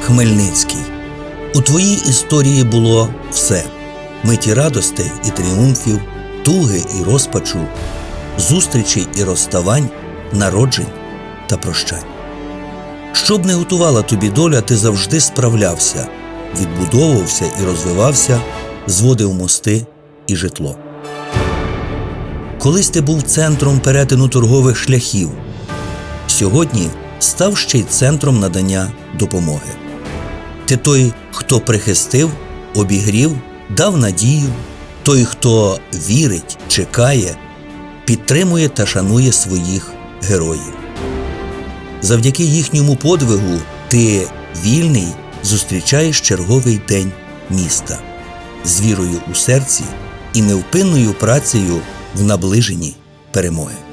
Хмельницький. У твоїй історії було все: миті радостей і тріумфів, туги і розпачу, зустрічей і розставань, народжень та прощань. Щоб не готувала тобі доля, ти завжди справлявся, відбудовувався і розвивався, зводив мости і житло. Колись ти був центром перетину торгових шляхів, сьогодні став ще й центром надання допомоги. Ти той, хто прихистив, обігрів, дав надію, той, хто вірить, чекає, підтримує та шанує своїх героїв. Завдяки їхньому подвигу ти вільний зустрічаєш черговий день міста з вірою у серці і невпинною працею в наближенні перемоги.